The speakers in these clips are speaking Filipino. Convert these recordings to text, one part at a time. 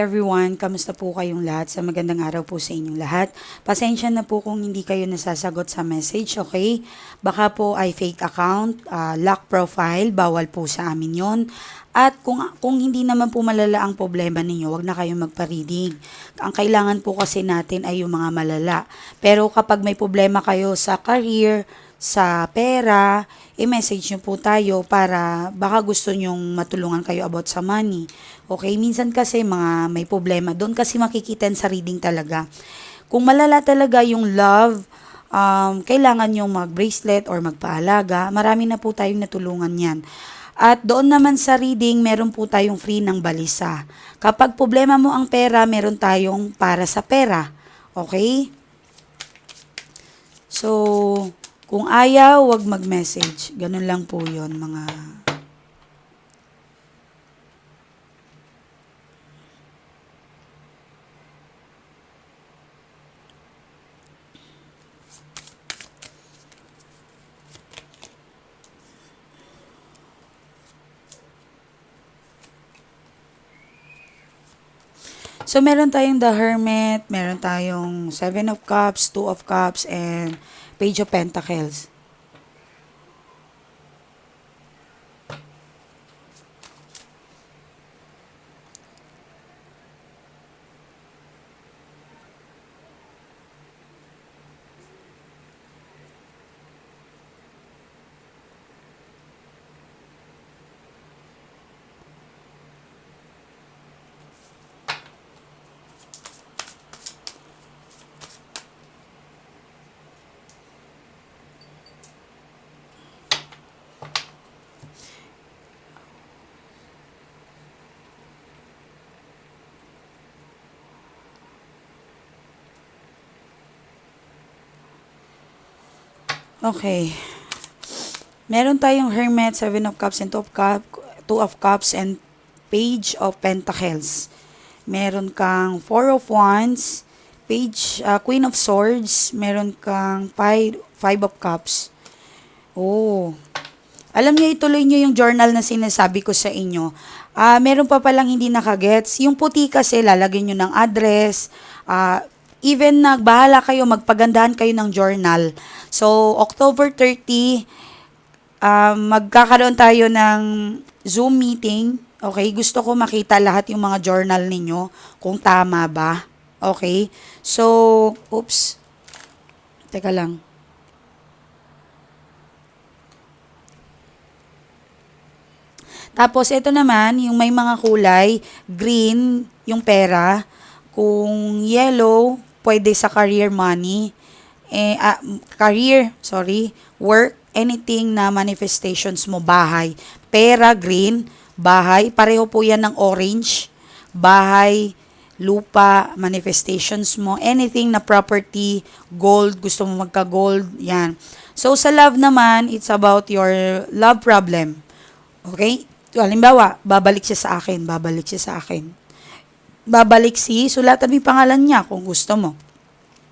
Everyone, kamusta po kayong lahat? Sa magandang araw po sa inyong lahat. Pasensya na po kung hindi kayo nasasagot sa message, okay? Baka po ay fake account, ah, lock profile, bawal po sa amin yon. At kung, kung hindi naman po malala ang problema ninyo, wag na kayong magpa-reading. Ang kailangan po kasi natin ay yung mga malala. Pero kapag may problema kayo sa career, sa pera, i-message nyo po tayo para baka gusto nyong matulungan kayo about sa money. Okay, minsan kasi mga may problema, doon kasi makikita sa reading talaga. Kung malala talaga yung love, um, kailangan yung mag-bracelet or magpaalaga, marami na po tayong natulungan yan. At doon naman sa reading, meron po tayong free ng balisa. Kapag problema mo ang pera, meron tayong para sa pera. Okay? So, kung ayaw, wag mag-message. Ganun lang po yon mga... So, meron tayong The Hermit, meron tayong Seven of Cups, Two of Cups, and Page of Pentacles. Okay. Meron tayong Hermit, Seven of Cups, and Two of, Cup, two of Cups, and Page of Pentacles. Meron kang Four of Wands, Page, uh, Queen of Swords, meron kang Five, five of Cups. Oh. Alam niyo, ituloy niyo yung journal na sinasabi ko sa inyo. Ah, meron pa palang hindi nakagets. Yung puti kasi, lalagyan niyo ng address, ah, even nagbahala kayo, magpagandahan kayo ng journal. So, October 30, um, magkakaroon tayo ng Zoom meeting. Okay, gusto ko makita lahat yung mga journal ninyo, kung tama ba. Okay, so, oops. Teka lang. Tapos, ito naman, yung may mga kulay, green, yung pera. Kung yellow, pwede sa career money. Eh, ah, career, sorry, work, anything na manifestations mo, bahay. Pera, green, bahay, pareho po yan ng orange. Bahay, lupa, manifestations mo, anything na property, gold, gusto mo magka-gold, yan. So, sa love naman, it's about your love problem. Okay? Halimbawa, babalik siya sa akin, babalik siya sa akin. Babalik si, sulatan mo yung pangalan niya kung gusto mo.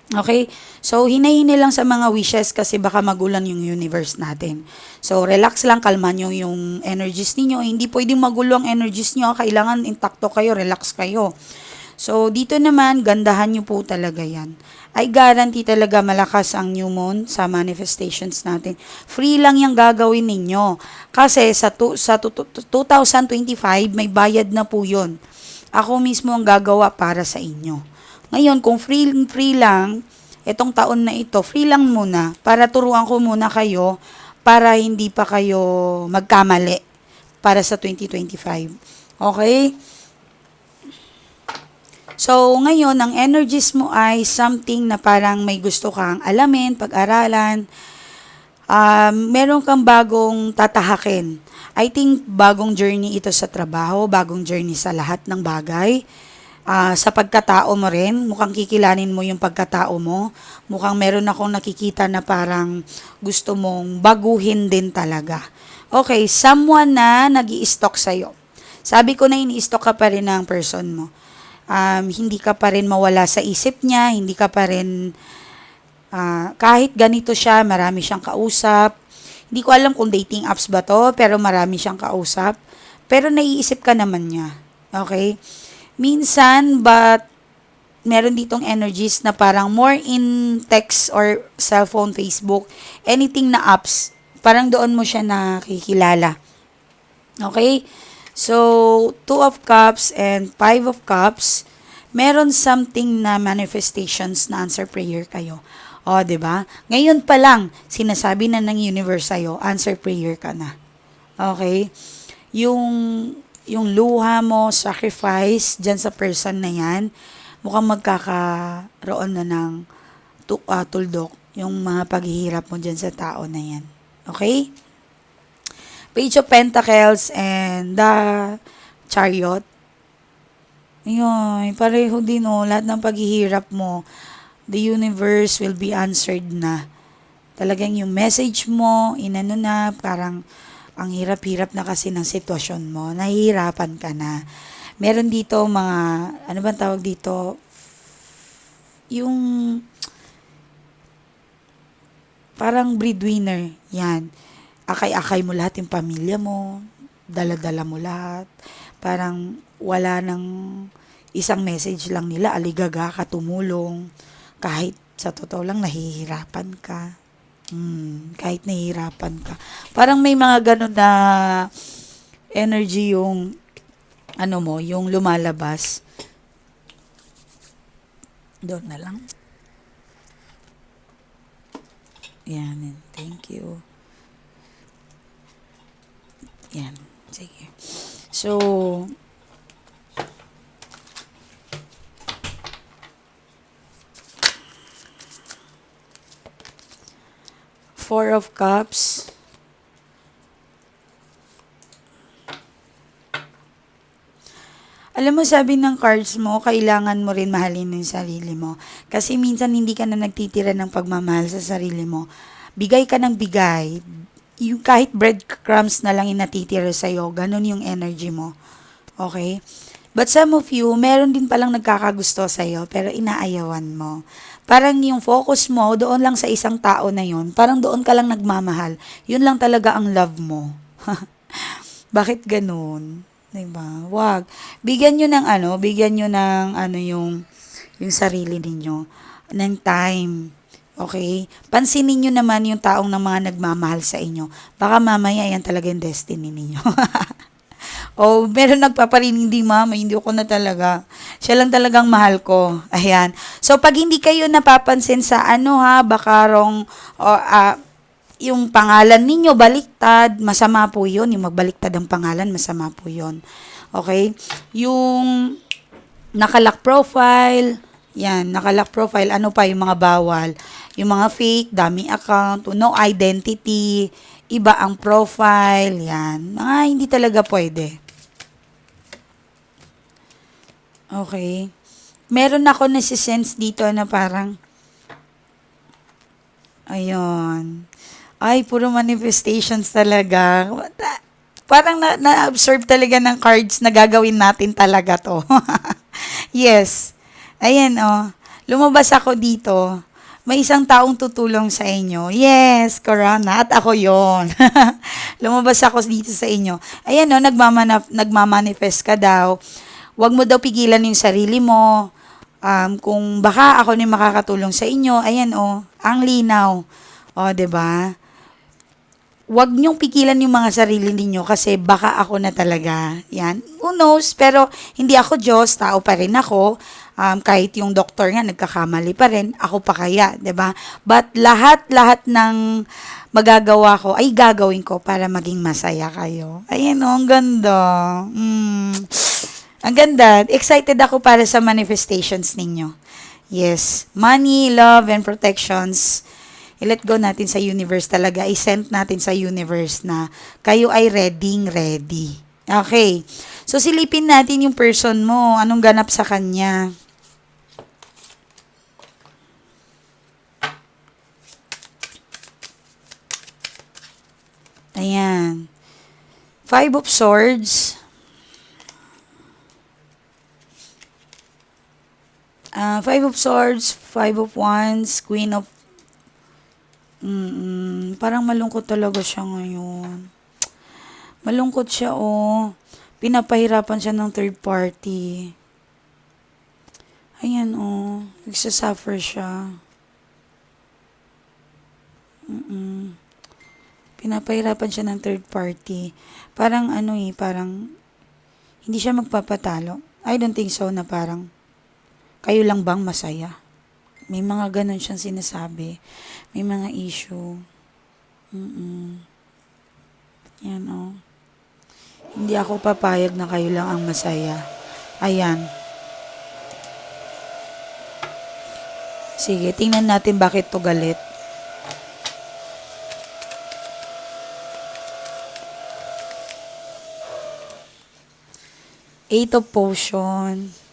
Okay? So, hinahini lang sa mga wishes kasi baka magulan yung universe natin. So, relax lang, kalman nyo yung energies ninyo. Hindi pwedeng magulo ang energies nyo. Kailangan intakto kayo, relax kayo. So, dito naman, gandahan nyo po talaga yan. I guarantee talaga malakas ang new moon sa manifestations natin. Free lang yung gagawin ninyo. Kasi sa, tu- sa tu- tu- 2025, may bayad na po yun. Ako mismo ang gagawa para sa inyo. Ngayon, kung free, free lang, itong taon na ito, free lang muna para turuan ko muna kayo para hindi pa kayo magkamali para sa 2025. Okay? So, ngayon, ang energies mo ay something na parang may gusto kang alamin, pag-aralan, um, meron kang bagong tatahakin. I think bagong journey ito sa trabaho, bagong journey sa lahat ng bagay. Ah, sa pagkatao mo rin, mukhang kikilanin mo yung pagkatao mo. Mukhang meron akong nakikita na parang gusto mong baguhin din talaga. Okay, someone na nag stock sa'yo. Sabi ko na ini-stock ka pa rin ng person mo. Um, hindi ka pa rin mawala sa isip niya, hindi ka pa rin, ah, kahit ganito siya, marami siyang kausap. Hindi ko alam kung dating apps ba to, pero marami siyang kausap. Pero naiisip ka naman niya. Okay? Minsan, but meron ditong energies na parang more in text or cellphone, Facebook, anything na apps, parang doon mo siya nakikilala. Okay? So, two of cups and five of cups, meron something na manifestations na answer prayer kayo. O, 'di ba? Ngayon pa lang, sinasabi na ng universe sa'yo, answer prayer ka na. Okay? Yung, yung luha mo, sacrifice dyan sa person na yan, mukhang magkakaroon na ng tu- ah, tuldok yung mga paghihirap mo dyan sa tao na yan. Okay? Page of Pentacles and the Chariot. Ayun, pareho din oh, lahat ng paghihirap mo, the universe will be answered na. Talagang yung message mo, inano na, parang ang hirap-hirap na kasi ng sitwasyon mo, nahihirapan ka na. Meron dito mga, ano ba tawag dito? Yung, parang breadwinner, yan. Akay-akay mo lahat yung pamilya mo, dala-dala mo lahat. Parang wala nang isang message lang nila, aligaga ka, tumulong. Kahit sa totoo lang, nahihirapan ka. Hmm, kahit nahihirapan ka. Parang may mga ganun na energy yung ano mo, yung lumalabas. Doon na lang. Yan, thank you. Yan, sige. So, Four of Cups. Alam mo, sabi ng cards mo, kailangan mo rin mahalin yung sarili mo. Kasi minsan hindi ka na nagtitira ng pagmamahal sa sarili mo. Bigay ka ng bigay. Yung kahit breadcrumbs na lang yung natitira sa'yo, ganun yung energy mo. Okay? But some of you, meron din palang nagkakagusto sa'yo, pero inaayawan mo. Parang yung focus mo, doon lang sa isang tao na yun, parang doon ka lang nagmamahal. Yun lang talaga ang love mo. Bakit ganun? Diba? Wag. Bigyan nyo ng ano, bigyan nyo ng ano yung, yung sarili ninyo. Ng time. Okay? Pansinin nyo naman yung taong ng mga nagmamahal sa inyo. Baka mamaya yan talaga yung destiny ninyo. oh, meron nagpaparinig, hindi mama, hindi ko na talaga. Siya lang talagang mahal ko. Ayan. So, pag hindi kayo napapansin sa ano ha, baka wrong, o, ah, yung pangalan ninyo baliktad, masama po yun. Yung magbaliktad ang pangalan, masama po yun. Okay? Yung nakalock profile, yan, nakalock profile, ano pa yung mga bawal? Yung mga fake, dami account, no identity, iba ang profile, yan. Mga hindi talaga pwede. Okay. Meron ako nasisense dito na parang, ayun. Ay, puro manifestations talaga. Parang na- na-absorb talaga ng cards na gagawin natin talaga to. yes. Ayan, oh. Lumabas ako dito. May isang taong tutulong sa inyo. Yes, Corona. At ako yon. Lumabas ako dito sa inyo. Ayan, oh, nagmamana- nagmamanifest ka daw. Huwag mo daw pigilan yung sarili mo. Um, kung baka ako ni makakatulong sa inyo, ayan, oh, ang linaw. O, 'di ba? Huwag niyong pigilan yung mga sarili ninyo kasi baka ako na talaga. Yan. Who knows? Pero hindi ako Diyos, tao pa rin ako. Um, kahit yung doktor nga nagkakamali pa rin, ako pa kaya, 'di ba? But lahat-lahat ng magagawa ko ay gagawin ko para maging masaya kayo. Ayan oh, ang ganda. Mm. Ang ganda. Excited ako para sa manifestations ninyo. Yes. Money, love, and protections i-let go natin sa universe talaga, i-send natin sa universe na kayo ay ready, ready. Okay. So, silipin natin yung person mo. Anong ganap sa kanya? Ayan. Five of Swords. Uh, five of Swords, Five of Wands, Queen of Mm, parang malungkot talaga siya ngayon. Malungkot siya, oh. Pinapahirapan siya ng third party. Ayan, oh. Nagsasuffer siya. Mm-mm. Pinapahirapan siya ng third party. Parang ano eh, parang hindi siya magpapatalo. I don't think so na parang kayo lang bang masaya? May mga ganun siyang sinasabi. May mga issue. Mm-mm. Yan, oh. Hindi ako papayag na kayo lang ang masaya. Ayan. Sige, tingnan natin bakit to galit. Eight of Potion.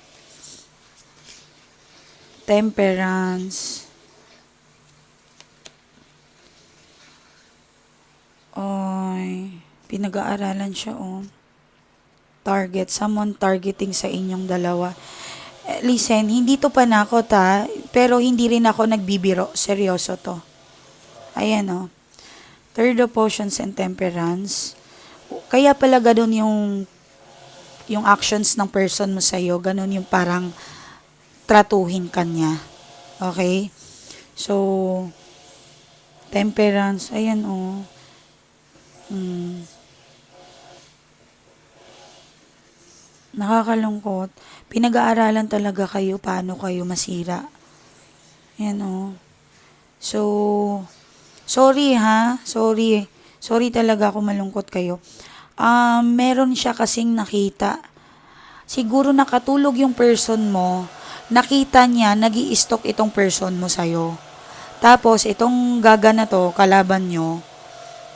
Temperance. Oy, pinag-aaralan siya, oh. Target, someone targeting sa inyong dalawa. Eh, listen, hindi to panakot ha, pero hindi rin ako nagbibiro. Seryoso to. Ayan, oh. Third of Potions and Temperance. Kaya pala ganun yung yung actions ng person mo sa'yo, ganun yung parang tratuhin ka niya. Okay? So, temperance, ayan oh. Hmm. Nakakalungkot. Pinag-aaralan talaga kayo paano kayo masira. Ayan oh. So, sorry ha. Sorry. Sorry talaga ako malungkot kayo. Um, meron siya kasing nakita. Siguro nakatulog yung person mo, nakita niya, nag stock itong person mo sa'yo. Tapos, itong gaga na to, kalaban nyo,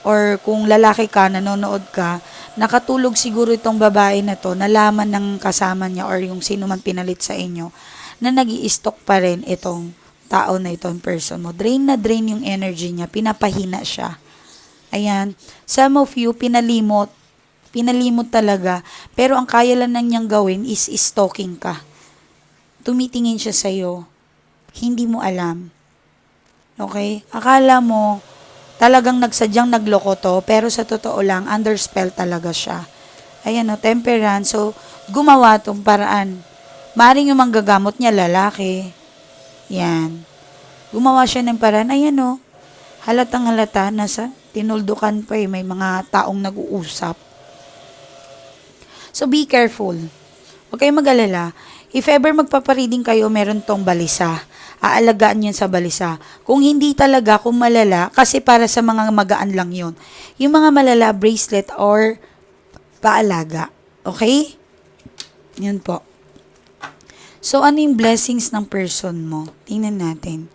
or kung lalaki ka, nanonood ka, nakatulog siguro itong babae na to, nalaman ng kasama niya or yung sino man pinalit sa inyo, na nag stock pa rin itong tao na itong person mo. Drain na drain yung energy niya, pinapahina siya. Ayan. Some of you, pinalimot, Pinalimot talaga. Pero ang kaya lang na niyang gawin is stalking ka. Tumitingin siya sa'yo. Hindi mo alam. Okay? Akala mo, talagang nagsadyang nagloko to, pero sa totoo lang, under spell talaga siya. Ayan o, temperance. So, gumawa tong paraan. Maring yung manggagamot niya, lalaki. Yan. Gumawa siya ng paraan. Ayan o, halatang halata, nasa tinuldukan pa eh, may mga taong nag-uusap. So, be careful. Huwag kayong mag-alala. If ever magpapareading kayo, meron tong balisa. Aalagaan yun sa balisa. Kung hindi talaga, kung malala, kasi para sa mga magaan lang yun. Yung mga malala, bracelet or paalaga. Okay? Yun po. So, ano yung blessings ng person mo? Tingnan natin.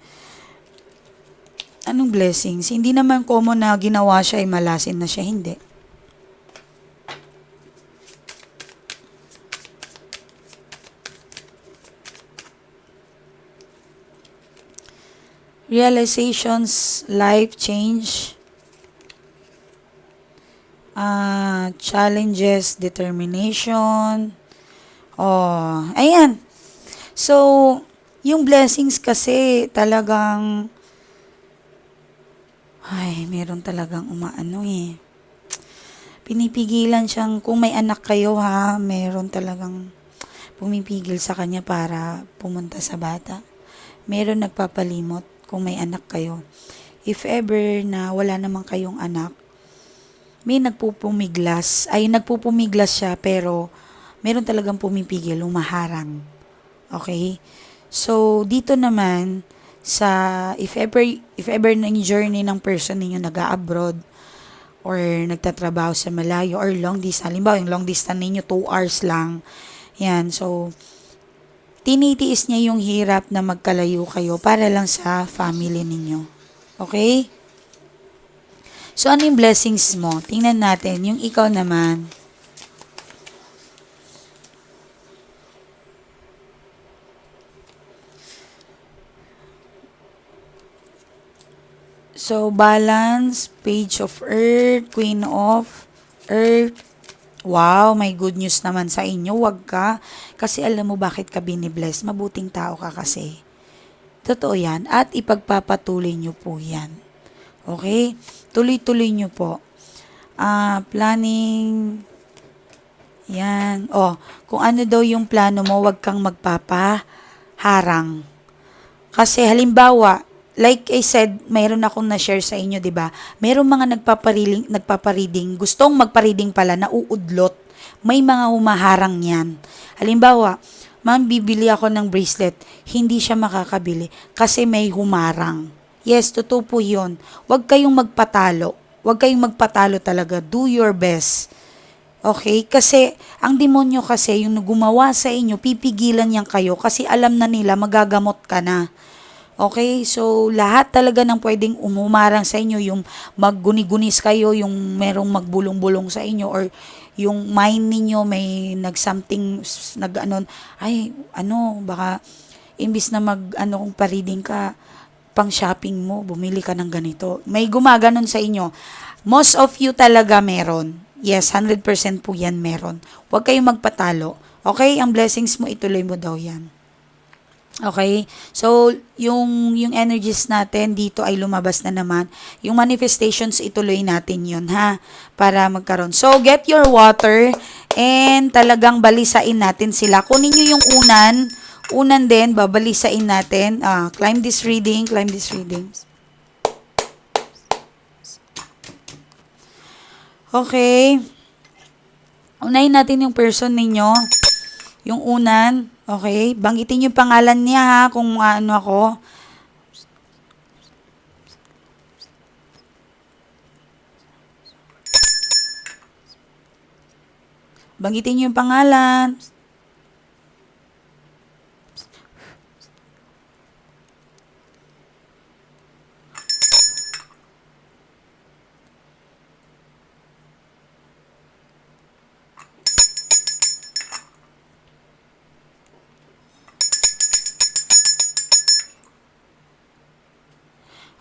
Anong blessings? Hindi naman common na ginawa siya ay malasin na siya. Hindi. Realizations, life change, uh, challenges, determination. Oh, ayan. So, yung blessings kasi talagang ay, meron talagang umaano eh. Pinipigilan siyang, kung may anak kayo ha, meron talagang pumipigil sa kanya para pumunta sa bata. Meron nagpapalimot kung may anak kayo. If ever na wala naman kayong anak, may nagpupumiglas, ay nagpupumiglas siya pero meron talagang pumipigil, umaharang. Okay? So, dito naman, sa if ever if ever na journey ng person ninyo nag-abroad or nagtatrabaho sa malayo or long distance halimbawa yung long distance ninyo 2 hours lang yan so tinitiis niya yung hirap na magkalayo kayo para lang sa family ninyo. Okay? So, ano yung blessings mo? Tingnan natin. Yung ikaw naman. So, balance, page of earth, queen of earth, Wow, may good news naman sa inyo. Huwag ka. Kasi alam mo bakit ka binibless. Mabuting tao ka kasi. Totoo yan. At ipagpapatuloy nyo po yan. Okay? Tuloy-tuloy nyo po. Uh, planning. Yan. Oh, kung ano daw yung plano mo, huwag kang magpapa harang. Kasi halimbawa, like I said, mayroon akong na-share sa inyo, 'di ba? Mayroong mga nagpapareading, nagpapareading, gustong magpareading pala na uudlot. May mga humaharang 'yan. Halimbawa, ma'am, bibili ako ng bracelet, hindi siya makakabili kasi may humarang. Yes, totoo po 'yon. Huwag kayong magpatalo. Huwag kayong magpatalo talaga. Do your best. Okay? Kasi, ang demonyo kasi, yung gumawa sa inyo, pipigilan yan kayo kasi alam na nila, magagamot ka na. Okay? So, lahat talaga ng pwedeng umumarang sa inyo, yung magguni-gunis kayo, yung merong magbulong-bulong sa inyo, or yung mind ninyo may nag-something, nag ano, ay, ano, baka, imbis na mag, ano, kung pariding ka, pang shopping mo, bumili ka ng ganito. May gumaganon sa inyo. Most of you talaga meron. Yes, 100% po yan meron. Huwag kayong magpatalo. Okay? Ang blessings mo, ituloy mo daw yan. Okay? So, yung, yung energies natin dito ay lumabas na naman. Yung manifestations, ituloy natin yun, ha? Para magkaroon. So, get your water and talagang balisain natin sila. Kunin nyo yung unan. Unan din, babalisain natin. Ah, climb this reading, climb this reading. Okay. Unahin natin yung person ninyo. Yung unan. Okay. Banggitin yung pangalan niya ha kung ano ako. Banggitin yung pangalan.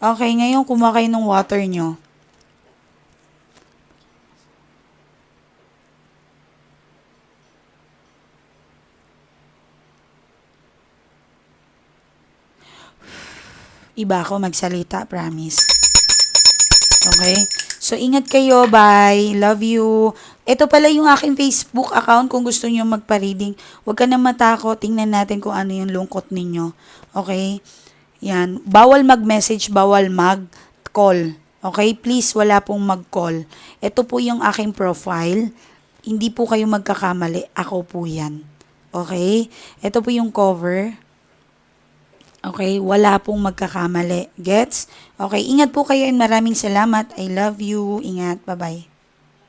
Okay, ngayon kumakain ng water nyo. Iba ako magsalita, promise. Okay? So, ingat kayo. Bye. Love you. Ito pala yung aking Facebook account kung gusto niyo magpa-reading. Huwag ka na matakot. Tingnan natin kung ano yung lungkot ninyo. Okay? Yan. Bawal mag-message, bawal mag-call. Okay? Please, wala pong mag-call. Ito po yung aking profile. Hindi po kayo magkakamali. Ako po yan. Okay? Ito po yung cover. Okay? Wala pong magkakamali. Gets? Okay? Ingat po kayo and maraming salamat. I love you. Ingat. Bye-bye.